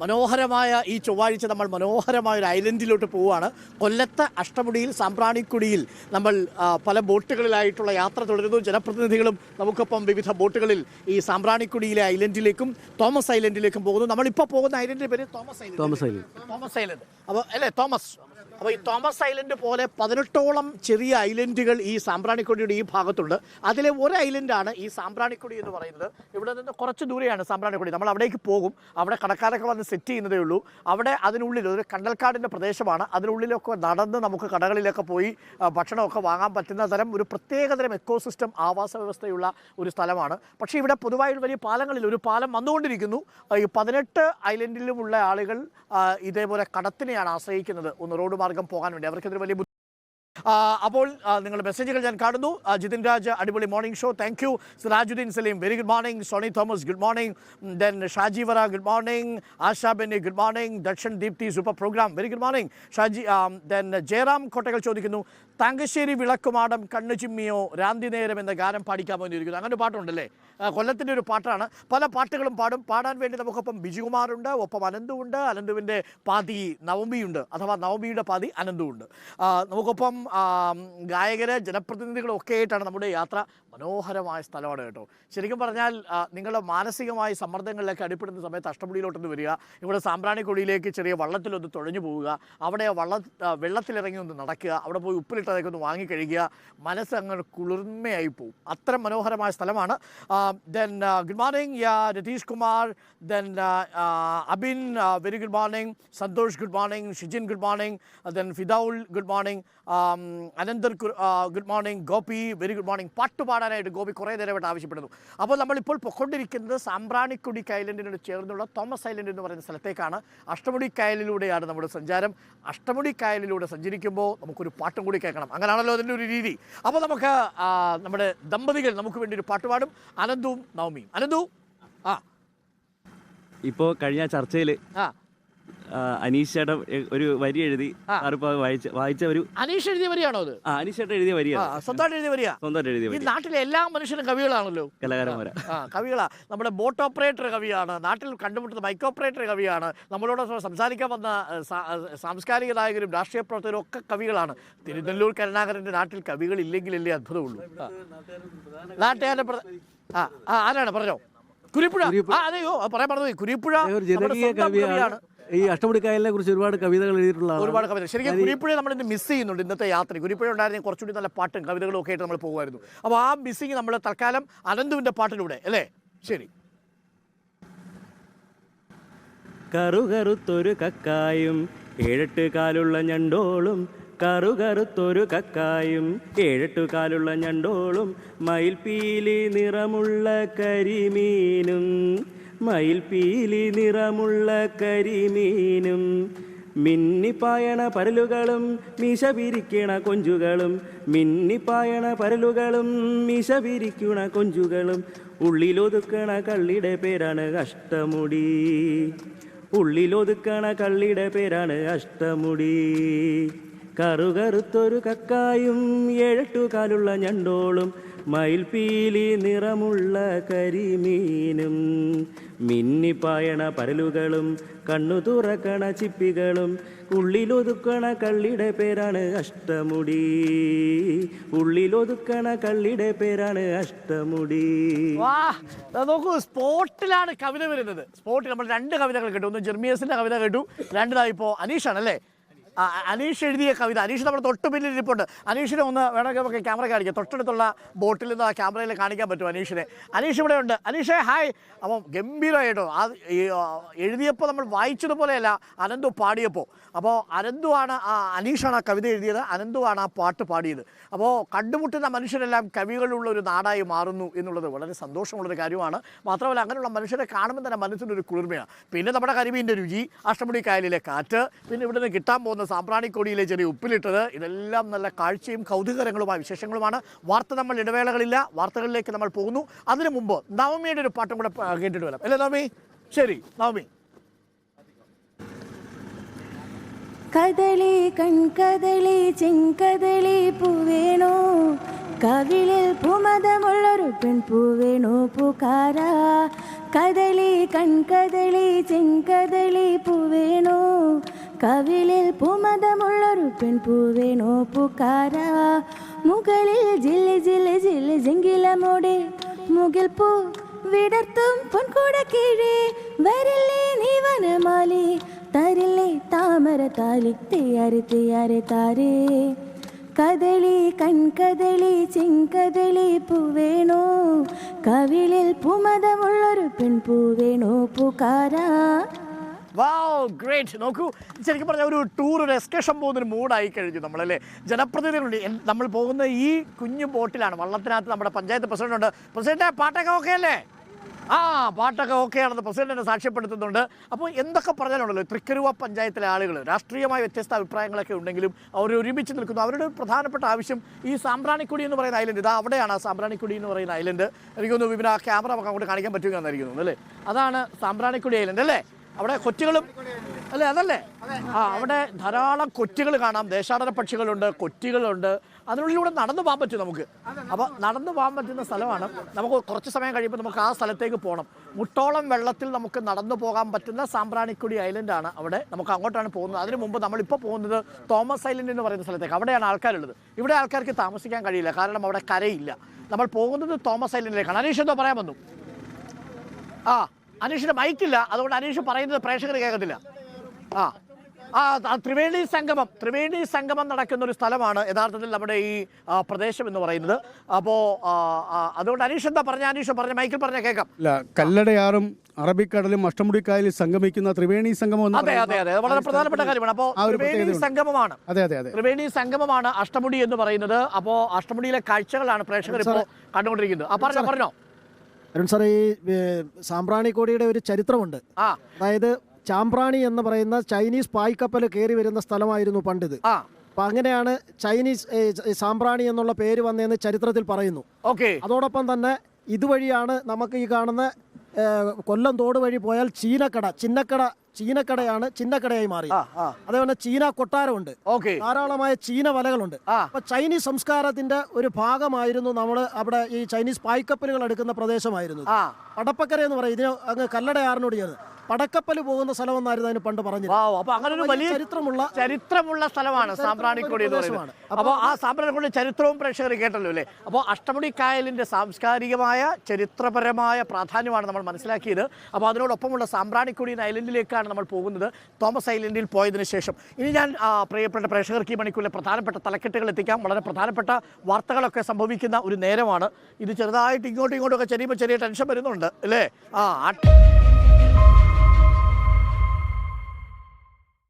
മനോഹരമായ ഈ ചൊവ്വാഴ്ച നമ്മൾ മനോഹരമായ ഒരു ഐലൻഡിലോട്ട് പോവുകയാണ്. കൊല്ലത്ത് അഷ്ടമുടിയിൽ സാമ്പ്രാണിക്കുടിയിൽ നമ്മൾ പല ബോട്ടുകളിലായിട്ടുള്ള യാത്ര തുടരുന്നു. ജനപ്രതിനിധികളും നമുക്കൊപ്പം വിവിധ ബോട്ടുകളിൽ ഈ സാമ്പ്രാണിക്കുടിയിലെ ഐലൻഡിലേക്കും തോമസ് ഐലൻഡിലേക്കും പോകുന്നു. നമ്മളിപ്പോൾ പോകുന്ന ഐലൻഡിന്റെ പേര് Thomas island. Thomas island. Thomas island. അപ്പോൾ അല്ലേ തോമസ്? അപ്പോൾ ഈ തോമസ് ഐലൻഡ് പോലെ പതിനെട്ടോളം ചെറിയ ഐലൻഡുകൾ ഈ സാമ്പ്രാണിക്കൊടിയുടെ ഈ ഭാഗത്തുണ്ട്. അതിലെ ഒരു ഐലൻഡാണ് ഈ സാമ്പ്രാണിക്കൊടി എന്ന് പറയുന്നത്. ഇവിടെ നിന്ന് കുറച്ച് ദൂരെയാണ് സാമ്പ്രാണിക്കൊടി. നമ്മൾ അവിടേക്ക് പോകും. അവിടെ കടക്കാരൊക്കെ വന്ന് സെറ്റ് ചെയ്യുന്നതേ ഉള്ളൂ. അവിടെ അതിനുള്ളിൽ ഒരു കണ്ടൽക്കാടിന്റെ പ്രദേശമാണ്. അതിനുള്ളിലൊക്കെ നടന്ന് നമുക്ക് കടകളിലൊക്കെ പോയി ഭക്ഷണമൊക്കെ വാങ്ങാൻ പറ്റുന്ന തരം ഒരു പ്രത്യേകതരം എക്കോസിസ്റ്റം ആവാസ വ്യവസ്ഥയുള്ള ഒരു സ്ഥലമാണ്. പക്ഷേ ഇവിടെ പൊതുവായ വലിയ പാലങ്ങളിൽ ഒരു പാലം വന്നുകൊണ്ടിരിക്കുന്നു. ഈ പതിനെട്ട് ഐലൻഡിലുമുള്ള ആളുകൾ ഇതേപോലെ കടത്തിനെയാണ് ആശ്രയിക്കുന്നത്. ഒന്ന് റോഡ് മാർഗം പോകാൻ വേണ്ടി. അവർക്കിതൊരു വലിയ അപ്പോൾ നിങ്ങളുടെ മെസ്സേജുകൾ ഞാൻ കാണുന്നു. ജിതിൻ രാജ് അടിപൊളി morning show thank you Sirajuddeen Salim very good morning Sony Thomas good morning then Shaji വറ good morning Asha Benny good morning Dakshan Deepthi super programme very good morning Shaji then Jayaram കോട്ടകൾ ചോദിക്കുന്നു. തങ്കശ്ശേരി വിളക്കുമാടം കണ്ണു ചിമ്മിയോ രാന്തി നേരം എന്ന ഗാനം പാടിക്കാമോ എന്ന് ചോദിക്കുന്നു അങ്ങനെ ഒരു പാട്ടുണ്ടല്ലേ? കൊല്ലത്തിന്റെ ഒരു പാട്ടാണ്. പല പാട്ടുകളും പാടും. പാടാൻ വേണ്ടി നമുക്കൊപ്പം ബിജുകുമാറുണ്ട്. ഒപ്പം അനന്തുണ്ട്. അനന്തുവിന്റെ പാതി നവമിയുണ്ട്. അഥവാ നവമിയുടെ പാതി അനന്തുണ്ട് നമുക്കൊപ്പം ആ, ഗായകര് ജനപ്രതിനിധികളും ഒക്കെ ആയിട്ടാണ് നമ്മുടെ യാത്ര മനോഹരമായ സ്ഥലമാണ് കേട്ടോ. ശരിക്കും പറഞ്ഞാൽ നിങ്ങളുടെ മാനസികമായ സമ്മർദ്ദങ്ങളിലൊക്കെ അടിപ്പെടുന്ന സമയത്ത് അഷ്ടമുടിയിലോട്ടൊന്ന് വരിക ഇവിടെ സാമ്പ്രാണിക്കുടിയിലേക്ക് ചെറിയ വള്ളത്തിലൊന്ന് തുഴഞ്ഞു പോവുക അവിടെ വള്ള വെള്ളത്തിലിറങ്ങി ഒന്ന് നടക്കുക അവിടെ പോയി ഉപ്പിലിട്ടതൊക്കെ ഒന്ന് വാങ്ങി കഴിക്കുക മനസ്സ് അങ്ങനെ കുളിർമയായി പോവും. അത്ര മനോഹരമായ സ്ഥലമാണ്. ദെൻ ഗുഡ് മോർണിംഗ് യാ Ratheesh Kumar then Abin very good morning Santhosh good morning Shijin good morning then ഫിദൌൾ good morning Ananthar good morning Gopi. Very good morning പാട്ട് പാടാനായിട്ട് ഗോപി കുറേ നേരമായിട്ട് ആവശ്യപ്പെടുന്നു. അപ്പോൾ നമ്മളിപ്പോൾ പൊക്കൊണ്ടിരിക്കുന്നത് സാമ്പ്രാണിക്കുടി ഐലൻഡിനോട് ചേർന്നുള്ള തോമസ് ഐലൻഡ് എന്ന് പറയുന്ന സ്ഥലത്തേക്കാണ്. അഷ്ടമുടി കായലിലൂടെയാണ് നമ്മുടെ സഞ്ചാരം. അഷ്ടമുടി കായലിലൂടെ സഞ്ചരിക്കുമ്പോൾ നമുക്കൊരു പാട്ടും കൂടി കേൾക്കണം. അങ്ങനെയാണല്ലോ അതിന്റെ ഒരു രീതി. അപ്പോൾ നമുക്ക് നമ്മുടെ ദമ്പതികൾ നമുക്ക് വേണ്ടി ഒരു പാട്ട് പാടും. അനന്തുവും നവമിയും. അനന്തു? ആ. ഇപ്പോൾ കഴിഞ്ഞ ചർച്ചയിൽ ആ. അനീഷ് ചേട്ടൻ ഒരു വരി എഴുതി ആ. സാറിപ്പോൾ വായിച്ച വായിച്ച ഒരു അനീഷ് എഴുതിയ വരിയാണോ അത്? ആ അനീഷ് ചേട്ടൻ എഴുതിയ വരിയാ വരിയാണ് സ്വന്തമായിട്ട് എഴുതിയ വരിയാ? സ്വന്തമായിട്ട് എഴുതിയ ഈ വരി. നാട്ടിലെ എല്ലാ മനുഷ്യരും കവികളാണല്ലോ. കലാകാരന്മാരാ ആ കവികളാ. നമ്മുടെ ബോട്ട് ഓപ്പറേറ്റർ കവിയാണ്. നാട്ടിൽ കണ്ടുമുട്ടുന്ന മൈക്ക് ഓപ്പറേറ്റർ കവിയാണ്. നമ്മളോട് സംസാരിക്കാൻ വന്ന സാംസ്കാരിക നായകരും രാഷ്ട്രീയ പ്രവർത്തകരും ഒക്കെ കവികളാണ്. തിരുനെല്ലൂർ കരുണാകരന്റെ നാട്ടിൽ കവികൾ ഇല്ലെങ്കിലല്ലേ അത്ഭുതമുള്ളൂ. നാട്ടുകാരുടെ ആ ആ, ആരാണ്? പറഞ്ഞോ. കുരിപ്പുഴ. ആ അതെയോ പറയാൻ പറഞ്ഞു കുരിപ്പുഴ നമ്മുടെ സ്വന്തം കവിയാണ്. ഈ അഷ്ടമുടിക്കായലിനെ കുറിച്ച് ഒരുപാട് കവിതകൾ എഴുതിയിട്ടുള്ള ഒരുപാട് കവിത ശരിക്കും കുരിപ്പുഴ നമ്മൾ ഇന്ന് മിസ് ചെയ്യുന്നുണ്ട് ഇന്നത്തെ യാത്ര കുരിപ്പുഴ ഉണ്ടായിരുന്നെങ്കിൽ കുറച്ചുകൂടി നല്ല പാട്ടും കവിതകളും ഒക്കെ ആയിട്ട് നമ്മൾ പോകുമായിരുന്നു. അപ്പോൾ ആ മിസ്സിങ് നമ്മൾ തൽക്കാലം അനന്തുവിന്റെ പാട്ടിലൂടെ അല്ലേ? ശരി. കറുകറുത്തൊരു കക്കായും ഏഴെട്ട് കാലുള്ള ഞണ്ടോളും കറുകറുത്തൊരു കക്കായും ഏഴെട്ട് കാലുള്ള ഞണ്ടോളും മയിൽപീലി നിറമുള്ള കരിമീനും മയിൽപീലി നിറമുള്ള കരിമീനും മിന്നിപ്പായണ പരലുകളും മിശപിരിക്കണ കൊഞ്ചുകളും മിന്നിപ്പായണ പരലുകളും മിശപിരിക്കണ കൊഞ്ചുകളും. ഉള്ളിലൊതുക്കണ കള്ളിയുടെ പേരാണ് അഷ്ടമുടി. ഉള്ളിലൊതുക്കണ കള്ളിയുടെ പേരാണ് അഷ്ടമുടി. കറുകറുത്തൊരു കക്കായും ഏഴെട്ടുകാലുള്ള ഞണ്ടോളും മയിൽപീലി നിറമുള്ള കരിമീനും. മിന്നിപ്പായണ പരലുകളും കണ്ണു തുറക്കണ ചിപ്പികളും ഉള്ളിലൊതുക്കണ കള്ളിയുടെ പേരാണ് അഷ്ടമുടി. ഉള്ളിലൊതുക്കണ കള്ളിയുടെ പേരാണ് അഷ്ടമുടി. നോക്കൂ സ്പോട്ടിലാണ് കവിത വരുന്നത്. സ്പോട്ടിൽ നമ്മൾ രണ്ട് കവിതകൾ കേട്ടു. ഒന്ന് ജെർമിയസിന്റെ കവിത കേട്ടു. രണ്ടായി ഇപ്പോ അനീഷാണ് അല്ലേ? അനീഷ് എഴുതിയ കവിത. അനീഷ് നമ്മുടെ തൊട്ട് പിന്നിൽ ഇരിപ്പുണ്ട്. അനീഷിനെ ഒന്ന് വേണമെങ്കിൽ നമുക്ക് ക്യാമറ കാണിക്കാം. തൊട്ടടുത്തുള്ള ബോട്ടിൽ നിന്ന് ആ ക്യാമറയിൽ കാണിക്കാൻ പറ്റും അനീഷിനെ? അനീഷ് ഇവിടെ ഉണ്ട്. അനീഷേ ഹായ്. അപ്പം ഗംഭീരമായിട്ടോ ആ എഴുതിയപ്പോൾ നമ്മൾ വായിച്ചതുപോലെയല്ല അനന്തു പാടിയപ്പോൾ. അപ്പോൾ അനന്തുവാണ് ആ അനീഷാണ് ആ കവിത എഴുതിയത്. അനന്തുവാണ് ആ പാട്ട് പാടിയത്. അപ്പോൾ കണ്ടുമുട്ടുന്ന മനുഷ്യരെല്ലാം കവികളുള്ള ഒരു നാടായി മാറുന്നു എന്നുള്ളത് വളരെ സന്തോഷമുള്ളൊരു കാര്യമാണ്. മാത്രമല്ല അങ്ങനെയുള്ള മനുഷ്യരെ കാണുമ്പോൾ തന്നെ മനസ്സിനൊരു കുളിർമയാണ്. പിന്നെ നമ്മുടെ കരിമീന്റെ രുചി അഷ്ടമുടി കായലിലെ കാറ്റ് പിന്നെ ഇവിടുന്ന് കിട്ടാൻ പോകുന്ന സാമ്പ്രാണിക്കൊടിയിലെ ചെറിയ ഉപ്പിലിട്ടത്. ഇതെല്ലാം നല്ല കാഴ്ചയും കൗതുകരങ്ങളുമായ വിശേഷങ്ങളുമാണ്. വാർത്ത നമ്മൾ ഇടവേളകളില്ല. വാർത്തകളിലേക്ക് നമ്മൾ പോകുന്നു. അതിനു മുമ്പ് നവമിയുടെ ഒരു പാട്ടും കൂടെ കേട്ടിട്ട് വരാം. അല്ലേ നവമി? ശരി നവമി. കദളി കൺകദളി ചെങ്കദളി പൂവേണോ. കവിളിൽ പുമതമുള്ളൊരു പെൺപൂവേണോ പൂക്കാര. കദളി കൺകദളി ചെങ്കദളി പൂവേണോ. കവിളിൽ പുമതമുള്ളൊരു പെൺപൂവേ നോപ്പുകാര മുകളിൽ ജില്ല ജില്ല ജില്ല ജെങ്കിലമോടെ. മുകിൽ പൂ വിടർത്തും പൊൻകൂട കീഴേ. വരില്ലേ നീ വനമാലി തരില്ലേ താമര താലി തെയ്യാരെ തെയ്യാരെ താരേ. കദളി കൺകദളി ചെങ്കദളി പൂവേണോ. കവിളിൽ പുമതമുള്ളൊരു പെൺപൂവേണോ പൂക്കാരാ വാവ് ഗ്രേറ്റ് നോക്കൂ ശരിക്കും പറഞ്ഞാൽ ഒരു ടൂർ ഒരു എക്സ്കേഷൻ പോകുന്നൊരു മൂഡായി കഴിഞ്ഞു നമ്മളല്ലേ? ജനപ്രതിനിധികളുണ്ട്. നമ്മൾ പോകുന്ന ഈ കുഞ്ഞു ബോട്ടിലാണ്. വള്ളത്തിനകത്ത് നമ്മുടെ പഞ്ചായത്ത് പ്രസിഡന്റ് ഉണ്ട്. പ്രസിഡന്റ് പാട്ടൊക്കെ ഓക്കെ അല്ലേ? ആ പാട്ടൊക്കെ ഓക്കെ ആണെന്ന് പ്രസിഡന്റിനെ സാക്ഷ്യപ്പെടുത്തുന്നുണ്ട്. അപ്പോൾ എന്തൊക്കെ പറഞ്ഞാലുണ്ടല്ലോ തൃക്കരുവ പഞ്ചായത്തിലെ ആളുകൾ രാഷ്ട്രീയമായ വ്യത്യസ്ത അഭിപ്രായങ്ങളൊക്കെ ഉണ്ടെങ്കിലും അവർ ഒരുമിച്ച് നിൽക്കുന്നു. അവരുടെ പ്രധാനപ്പെട്ട ആവശ്യം ഈ സാമ്പ്രാണിക്കുടി എന്ന് പറയുന്ന ഐലൻഡ് ഇതാ അവിടെയാണ് ആ സാമ്പ്രാണിക്കുടി എന്ന് പറയുന്ന ഐലൻഡ് എനിക്കൊന്ന് വിപിന ക്യാമറ നമുക്ക് അങ്ങോട്ട് കാണിക്കാൻ പറ്റുമെന്നായിരിക്കുന്നു അല്ലേ? അതാണ് സാമ്പ്രാണിക്കുടി ഐലൻഡ് അല്ലേ? അവിടെ കൊച്ചുകളും അല്ലേ അതല്ലേ? ആ അവിടെ ധാരാളം കൊറ്റുകൾ കാണാം. ദേശാടന പക്ഷികളുണ്ട് കൊറ്റികളുണ്ട്. അതിനുള്ളിലൂടെ നടന്നു പോകാൻ പറ്റും നമുക്ക്. അപ്പോൾ നടന്നു പോകാൻ പറ്റുന്ന സ്ഥലമാണ്. നമുക്ക് കുറച്ച് സമയം കഴിയുമ്പോൾ നമുക്ക് ആ സ്ഥലത്തേക്ക് പോകണം മുട്ടോളം വെള്ളത്തിൽ നമുക്ക് നടന്നു പോകാൻ പറ്റുന്ന സാമ്പ്രാണിക്കുടി ഐലൻഡാണ് അവിടെ നമുക്ക് അങ്ങോട്ടാണ് പോകുന്നത്. അതിനു മുമ്പ് നമ്മളിപ്പോൾ പോകുന്നത് തോമസ് ഐലൻഡ് എന്ന് പറയുന്ന സ്ഥലത്തേക്ക്. അവിടെയാണ് ആൾക്കാരുള്ളത്. ഇവിടെ ആൾക്കാർക്ക് താമസിക്കാൻ കഴിയില്ല. കാരണം അവിടെ കരയില്ല. നമ്മൾ പോകുന്നത് തോമസ് ഐലൻഡിലേക്കാണ്. അനീഷ് എന്തോ പറയാൻ വന്നു. ആ അനീഷിന് മൈക്കില്ല. അതുകൊണ്ട് അനീഷ് പറയുന്നത് പ്രേക്ഷകർ കേൾക്കത്തില്ല. ആ. ആ ആ, ത്രിവേണി സംഗമം ത്രിവേണി സംഗമം നടക്കുന്ന ഒരു സ്ഥലമാണ് യഥാർത്ഥത്തിൽ നമ്മുടെ ഈ പ്രദേശം എന്ന് പറയുന്നത്. അപ്പോ അതുകൊണ്ട് അനീഷ് എന്താ പറഞ്ഞ? അനീഷ് പറഞ്ഞ മൈക്കിൽ പറഞ്ഞ കേൾക്കാം. ഇല്ല കല്ലടയാറും അറബിക്കടലും അഷ്ടമുടിക്കായലും സംഗമിക്കുന്ന ത്രിവേണി സംഗമം അതെ അതെ അതെ. വളരെ പ്രധാനപ്പെട്ട കാര്യമാണ്. അപ്പോ ത്രിവേണി സംഗമമാണ്. അതെ അതെ അതെ. ത്രിവേണി സംഗമമാണ് അഷ്ടമുടി എന്ന് പറയുന്നത്. അപ്പോ അഷ്ടമുടിയിലെ കാഴ്ചകളാണ് പ്രേക്ഷകർ ഇപ്പോൾ കണ്ടുകൊണ്ടിരിക്കുന്നത്. ആ പറഞ്ഞോ പറഞ്ഞോ. അരുൺ സാർ ഈ സാമ്പ്രാണിക്കോടിയുടെ ഒരു ചരിത്രമുണ്ട്. അതായത് ചാമ്പ്രാണി എന്ന് പറയുന്ന ചൈനീസ് പായ്ക്കപ്പൽ കയറി വരുന്ന സ്ഥലമായിരുന്നു പണ്ടിത്. അപ്പൊ അങ്ങനെയാണ് ചൈനീസ് സാമ്പ്രാണി എന്നുള്ള പേര് വന്നതെന്ന് ചരിത്രത്തിൽ പറയുന്നു. ഓക്കെ. അതോടൊപ്പം തന്നെ ഇതുവഴിയാണ് നമുക്ക് ഈ കാണുന്ന കൊല്ലം തോട് വഴി പോയാൽ ചീനക്കട ചിന്നക്കട ചീനക്കടയാണ് ചിന്നക്കടയായി മാറി അതേപോലെ ചീന കൊട്ടാരമുണ്ട്. ഓക്കെ. ധാരാളമായ ചീന വലകളുണ്ട്. അപ്പൊ ചൈനീസ് സംസ്കാരത്തിന്റെ ഒരു ഭാഗമായിരുന്നു നമ്മൾ അവിടെ ഈ ചൈനീസ് പായ്ക്കപ്പലുകൾ എടുക്കുന്ന പ്രദേശമായിരുന്നു. പടപ്പക്കര എന്ന് പറയും. ഇതിന് അങ്ങ് കല്ലടയാറിനോട് ചേർന്ന്. പടക്കപ്പൽ പോകുന്ന സ്ഥലമെന്നായിരുന്നു അതിന് പണ്ട് പറഞ്ഞത്. അപ്പൊ അങ്ങനെ ഒരു വലിയ ചരിത്രമുള്ള ചരിത്രമുള്ള സ്ഥലമാണ് സാമ്പ്രാണിക്കോടി എന്ന് പറയുന്നത്. അപ്പോൾ ആ സാമ്പ്രാണിക്കൊടി ചരിത്രവും പ്രേക്ഷകർ കേട്ടല്ലോ അല്ലേ? അപ്പോൾ അഷ്ടമുടി കായലിന്റെ സാംസ്കാരികമായ ചരിത്രപരമായ പ്രാധാന്യമാണ് നമ്മൾ മനസ്സിലാക്കിയത്. അപ്പോൾ അതിനോടൊപ്പമുള്ള സാമ്പ്രാണിക്കൊടി ഐലൻഡിലേക്കാണ് നമ്മൾ പോകുന്നത്. തോമസ് ഐലൻഡിൽ പോയതിനു ശേഷം. ഇനി ഞാൻ പ്രിയപ്പെട്ട പ്രേക്ഷകർക്ക് ഈ മണിക്കൂറിലെ പ്രധാനപ്പെട്ട തലക്കെട്ടുകൾ എത്തിക്കാം. വളരെ പ്രധാനപ്പെട്ട വാർത്തകളൊക്കെ സംഭവിക്കുന്ന ഒരു നേരമാണ്. ഇത് ചെറുതായിട്ട് ഇങ്ങോട്ടും ഇങ്ങോട്ടും ഒക്കെ ചെറിയ ചെറിയ ടെൻഷൻ വരുന്നുണ്ട്. അല്ലേ? ആ